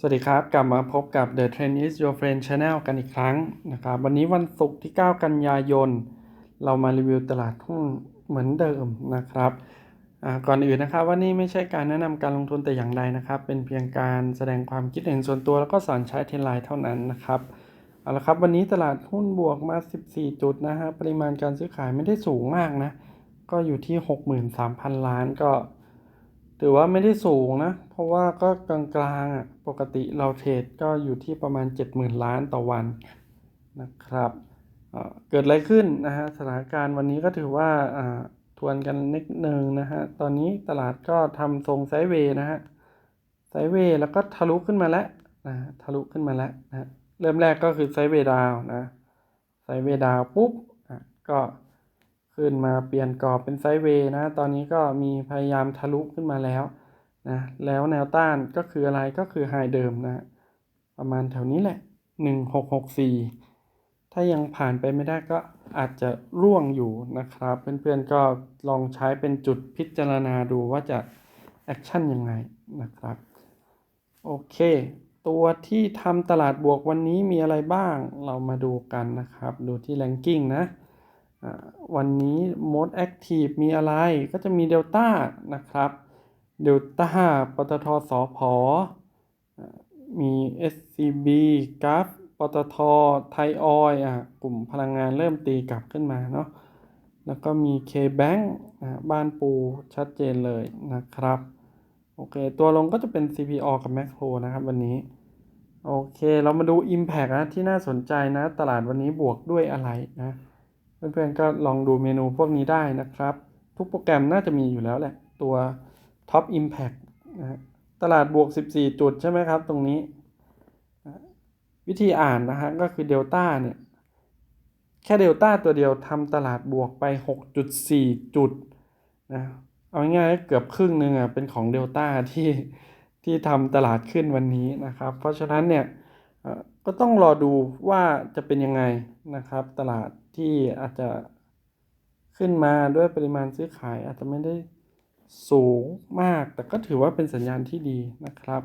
สวัสดีครับ กลับมาพบกับ The Trend is Your Friend Channel กันอีกครั้งนะครับวันนี้วันศุกร์ที่ 9 กันยายน เรามารีวิวตลาดหุ้นเหมือนเดิมนะครับก่อนอื่นนะครับว่านี่ไม่ใช่การแนะนำการลงทุนแต่อย่างใดนะครับ เป็นเพียงการแสดงความคิดเห็นส่วนตัวแล้วก็สอนใช้เทรนไลน์เท่านั้นนะครับเอาละครับวันนี้ตลาดหุ้นบวกมา 14 จุดนะฮะปริมาณการซื้อขายไม่ได้สูงมากนะก็อยู่ที่ 63,000 ล้านก็ ถือว่าไม่ได้สูงนะ เพราะว่าก็กลางๆอะปกติเราเทรดก็อยู่ที่ประมาณ 70,000 ล้านต่อวันนะครับเเกิดอะไรขึ้นนะฮะสถานการณ์วันนี้ก็ถือว่าทวนกันนิดนึงนะฮะตอนนี้ตลาดก็ทำทรงไซด์เวย์นะฮะไซด์เวย์แล้วก็ทะลุขึ้นมาแล้วนะทะลุขึ้นมาแล้วนะฮะเริ่มแรกก็คือไซด์เวย์ดาวนะไซด์เวย์ดาวปุ๊บอะก็ ขึ้นมาเปลี่ยนกรอบเป็นไซด์เวย์นะ ตอนนี้ก็มีพยายามทะลุขึ้นมาแล้วนะ แล้วแนวต้านก็คืออะไรก็คือไฮเดิมนะ ประมาณแถวนี้แหละ 1664 ถ้ายังผ่านไปไม่ได้ก็อาจจะร่วงอยู่นะครับ เพื่อนๆก็ลองใช้เป็นจุดพิจารณาดูว่าจะแอคชั่นยังไงนะครับ โอเค ตัวที่ทำตลาดบวกวันนี้มีอะไรบ้าง เรามาดูกันนะครับ ดูที่ ranking นะ วันนี้ most active มีอะไรก็จะมี Delta นะครับ Delta ปตทสอพออ่ามี SCB g a f ปตทไทยออยอะกลุ่มพลังงานเริ่มตีกลับขึ้นมาเนาะแล้วก็มี K-Bank อ่าบ้านปูชัดเจนเลยนะครับ โอเค ตัวลงก็จะเป็น CPO กับ Macro นะครับวันนี้ โอเค เรามาดู Impact นะที่น่าสนใจนะ ตลาดวันนี้บวกด้วยอะไรนะ เพื่อนๆก็ลองดูเมนูพวกนี้ได้นะครับ ทุกโปรแกรมน่าจะมีอยู่แล้วแหละ ตัว Top Impact นะตลาดบวก 14 จุดใช่ไหมครับ ตรงนี้ วิธีอ่านนะฮะก็คือเดลต้าเนี่ย แค่เดลต้าตัวเดียวทำตลาดบวกไป 6.4 จุดนะเอาง่ายๆเกือบครึ่งหนึ่งอะเป็นของเดลต้าที่ที่ทำตลาดขึ้นวันนี้นะครับ เพราะฉะนั้นเนี่ยก็ต้องรอดูว่าจะเป็นยังไงนะครับตลาด ที่อาจจะขึ้นมาด้วยปริมาณซื้อขายอาจจะไม่ได้สูงมาก แต่ก็ถือว่าเป็นสัญญาณที่ดีนะครับ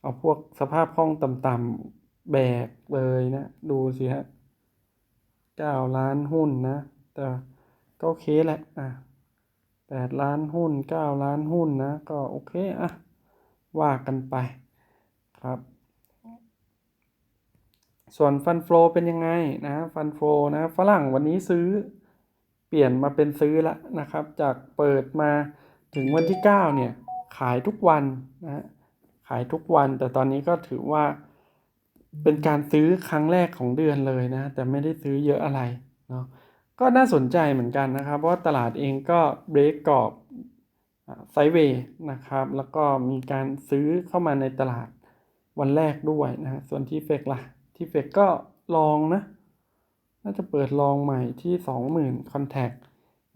เอาพวกสภาพคล่องต่ำๆแบกเลยนะ ดูสิฮะเก้าล้านหุ้นนะ แต่ก็โอเคแหละอะแปดล้านหุ้นเก้าล้านหุ้นนะ ก็โอเคอะว่ากันไปครับ ส่วนฟันโฟเป็นยังไงนะฟันโฟนะฝรั่งวันนี้ซื้อเปลี่ยนมาเป็นซื้อละนะครับ จากเปิดมาถึงวันที่ 9 เนี่ย ขายทุกวันนะขายทุกวัน แต่ตอนนี้ก็ถือว่าเป็นการซื้อครั้งแรกของเดือนเลยนะ แต่ไม่ได้ซื้อเยอะอะไรเนาะก็น่าสนใจเหมือนกันนะครับ เพราะว่าตลาดเองก็เบรกกรอบไซเวย์นะครับ แล้วก็มีการซื้อเข้ามาในตลาดวันแรกด้วยนะฮะส่วนที่เฟกล่ะ ทีเฟกก็ลองนะ น่าจะเปิดลองใหม่ที่20,000 Contact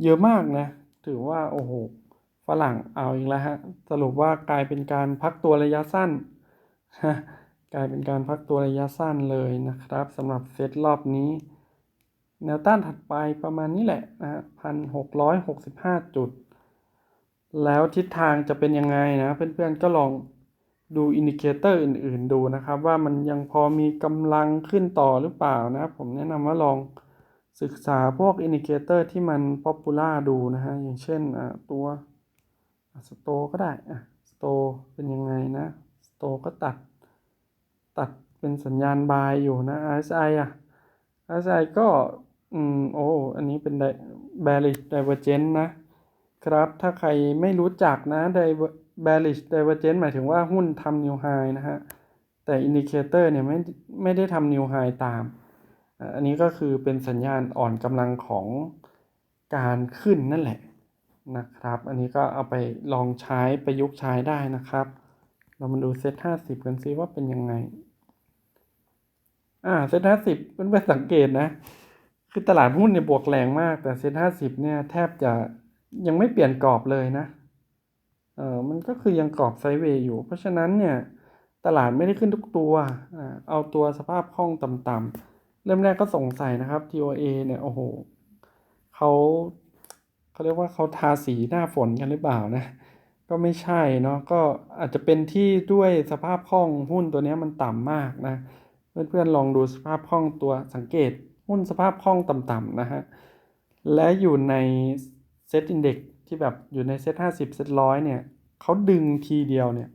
เยอะมากนะ ถือว่าโอ้โห ฝรั่งเอาอีกแล้วฮะ สรุปว่ากลายเป็นการพักตัวระยะสั้น กลายเป็นการพักตัวระยะสั้นเลยนะครับสำหรับเซตรอบนี้ แนวต้านถัดไปประมาณนี้แหละนะฮะพันหกร้อยหกสิบห้าจุด แล้วทิศทางจะเป็นยังไงนะ เพื่อนๆก็ลอง ดูอินดิเคเตอร์อื่น ๆ ดูนะครับ ว่ามันยังพอมีกำลังขึ้นต่อหรือเปล่านะผมแนะนำว่าลองศึกษาพวกอินดิเคเตอร์ที่มันป๊อปปูล่าดูนะฮะอย่างเช่นตัวสโตก็ได้สโตเป็นยังไงนะสโตก็ตัด ตัดเป็นสัญญาณบายอยู่นะ RSI อะ RSI ก็อืมโอ้อันนี้เป็น bearish divergence นะ ครับถ้าใครไม่รู้จักนะ bearish divergence หมายถึงว่าหุ้นทำ new high นะฮะ แต่ indicator เนี่ยไม่ไม่ได้ทำ new high ตาม อันนี้ก็คือเป็นสัญญาณอ่อนกำลังของการขึ้นนั่นแหละนะครับ อันนี้ก็เอาไปลองใช้ประยุกต์ใช้ได้นะครับ เรามาดูเซตห้าสิบกันซิว่าเป็นยังไง อ่าเซตห้าสิบเพื่อนสังเกตนะ คือตลาดหุ้นเนี่ยบวกแรงมาก แต่เซตห้าสิบเนี่ยแทบจะยังไม่เปลี่ยนกรอบเลยนะ ออมันก็คือยังกรอบไซด์เวย์อยู่ เพราะฉะนั้นเนี่ยตลาดไม่ได้ขึ้นทุกตัวอเอาตัวสภาพคล่องต่ำๆเริ่มแรกก็สงสัยนะครับ TOA เนี่ยโอ้โหเขาเขาเรียกว่าเขาทาสีหน้าฝนกันหรือเปล่านะ ก็ไม่ใช่เนาะก็อาจจะเป็นที่ด้วยสภาพคล่องหุ้นตัวนี้มันต่ำมากนะ เพื่อนๆลองดูสภาพคล่องตัวสังเกตหุ้นสภาพคล่องต่ำๆนะฮะและอยู่ในเซตอินเด็ก ที่แบบอยู่ในเซต50เซตร้อยเนี่ยเขาดึงทีเดียวเนี่ย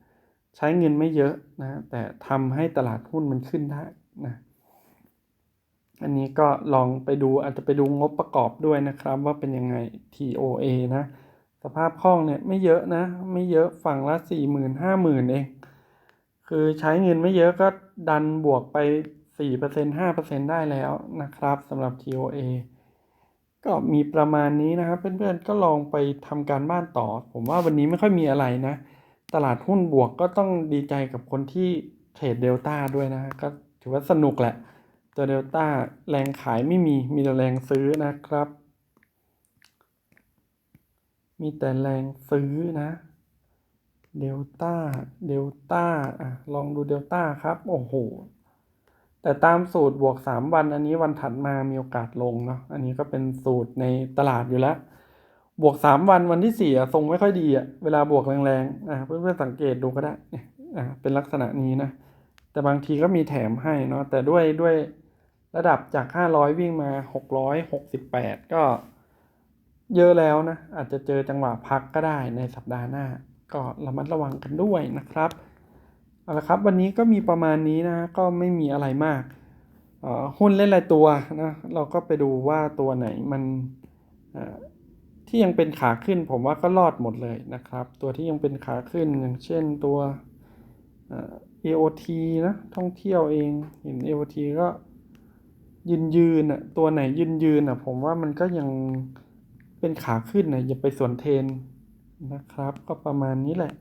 ใช้เงินไม่เยอะนะแต่ทำให้ตลาดหุ้นมันขึ้นได้นะอันนี้ก็ลองไปดูอาจจะไปดูงบประกอบด้วยนะครับ ว่าเป็นยังไง TOA นะ สภาพคล่องเนี่ยไม่เยอะนะ ไม่เยอะฝั่งละสี่หมื่นห้าหมื่นเอง คือใช้เงินไม่เยอะก็ดันบวกไป 4% 5%ได้แล้วนะครับสำหรับ TOA ก็มีประมาณนี้นะครับ เพื่อนๆก็ลองไปทำการบ้านต่อ ผมว่าวันนี้ไม่ค่อยมีอะไรนะ ตลาดหุ้นบวกก็ต้องดีใจกับคนที่เทรดเดลต้าด้วยนะก็ถือว่าสนุกแหละ ตัวเดลต้าแรงขายไม่มีมีแต่แรงซื้อนะครับ มีแต่แรงซื้อนะเดลต้าเดลต้าอะลองดูเดลต้าครับ โอ้โห แต่ตามสูตรบวก 3 วัน อันนี้วันถัดมามีโอกาสลงเนาะอันนี้ก็เป็นสูตรในตลาดอยู่แล้ว บวก 3 วันวันที่4อ่ทรงไม่ค่อยดีอะเวลาบวกแรงๆอะเพื่อนๆสังเกตดูก็ได้เนี่ยอะเป็นลักษณะนี้นะ แต่บางทีก็มีแถมให้เนาะแต่ด้วยด้วยระดับจาก 500 วิ่งมา 668 ก็เยอะแล้วนะ อาจจะเจอจังหวะพักก็ได้ในสัปดาห์หน้า ก็ระมัดระวังกันด้วยนะครับ เอาละครับวันนี้ก็มีประมาณนี้นะก็ไม่มีอะไรมากหุ้นเล่นรายตัวนะเราก็ไปดูว่าตัวไหนมันที่ยังเป็นขาขึ้นผมว่าก็รอดหมดเลยนะครับ ตัวที่ยังเป็นขาขึ้นอย่างเช่นตัวเอ่อ AOT นะท่องเที่ยวเองเห็น AOT ก็ยืนยืนอะตัวไหนยืนยืนอะผมว่ามันก็ยังเป็นขาขึ้นนะอย่าไปสวนเทนนะครับ ก็ประมาณนี้แหละ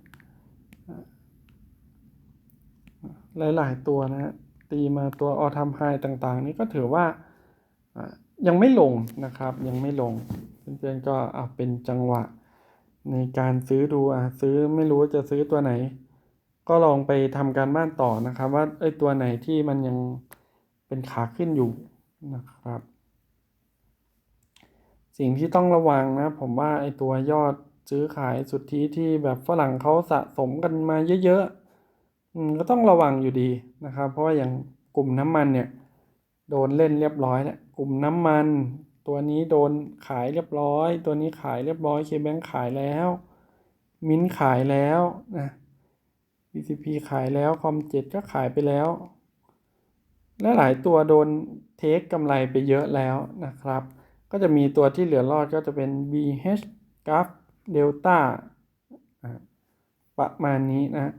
หลาย ๆ ตัวนะฮะตีมาตัวออท m ไฮต่างๆ นี่ก็ถือว่ายังไม่ลงนะครับ ยังไม่ลงเพื่อนๆก็เอาเป็นจังหวะในการซื้อดูอะซื้อไม่รู้ว่าจะซื้อตัวไหน ก็ลองไปทำการบ้านต่อนะครับ ว่าไอ้ตัวไหนที่มันยังเป็นขาขึ้นอยู่นะครับ สิ่งที่ต้องระวังนะ ผมว่าไอ้ตัวยอดซื้อขายสุทธิที่แบบฝรั่งเขาสะสมกันมาเยอะๆ ก็ต้องระวังอยู่ดีนะครับ เพราะว่าอย่างกลุ่มน้ำมันเนี่ยโดนเล่นเรียบร้อยแล้วกลุ่มน้ำมัน ตัวนี้โดนขายเรียบร้อย ตัวนี้ขายเรียบร้อยเคแบงขายแล้ว มินขายแล้วนะ BCP ขายแล้วคอมเจ็ดก็ขายไปแล้ว และหลายตัวโดนเทคกำไรไปเยอะแล้วนะครับ ก็จะมีตัวที่เหลือรอดก็จะเป็น BH g r a f Delta ประมาณนี้นะ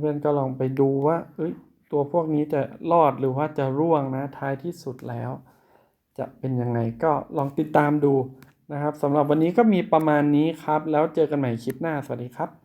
เพื่อนๆก็ลองไปดูว่าเอ้ยตัวพวกนี้จะรอดหรือว่าจะร่วงนะท้ายที่สุดแล้ว จะเป็นยังไงก็ลองติดตามดูนะครับสำหรับวันนี้ก็มีประมาณนี้ครับ แล้วเจอกันใหม่คลิปหน้าสวัสดีครับ